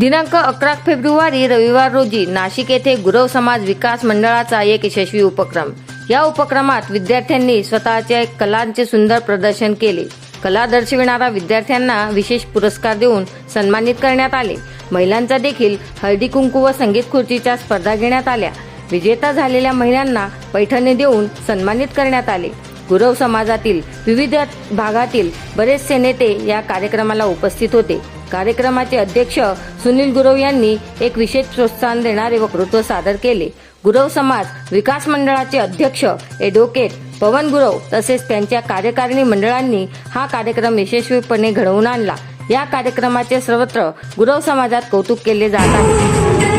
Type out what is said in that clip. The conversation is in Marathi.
दिनांक अकरा फेब्रुवारी रविवार रोजी नाशिक येथे गुरव समाज विकास मंडळाचा एक यशस्वी उपक्रम. या उपक्रमात विद्यार्थ्यांनी स्वतःच्या कलांचे सुंदर प्रदर्शन केले. कला दर्शविणाऱ्या विद्यार्थ्यांना विशेष पुरस्कार देऊन सन्मानित करण्यात आले. महिलांचा देखील हळदी कुंकू व संगीत खुर्चीच्या स्पर्धा घेण्यात आल्या. विजेता झालेल्या महिलांना पैठणी देऊन सन्मानित करण्यात आले. गुरव समाजातील विविध भागातील बरेचसे नेते या कार्यक्रमाला उपस्थित होते. कार्यक्रमाचे अध्यक्ष सुनील गुरव यांनी एक विशेष प्रोत्साहन देणारे वक्तृत्व सादर केले. गुरव समाज विकास मंडळाचे अध्यक्ष एडव्होकेट पवन गुरव तसेच त्यांच्या कार्यकारिणी मंडळांनी हा कार्यक्रम यशस्वीपणे घडवून आणला. या कार्यक्रमाचे सर्वत्र गुरव समाजात कौतुक केले जात आहे.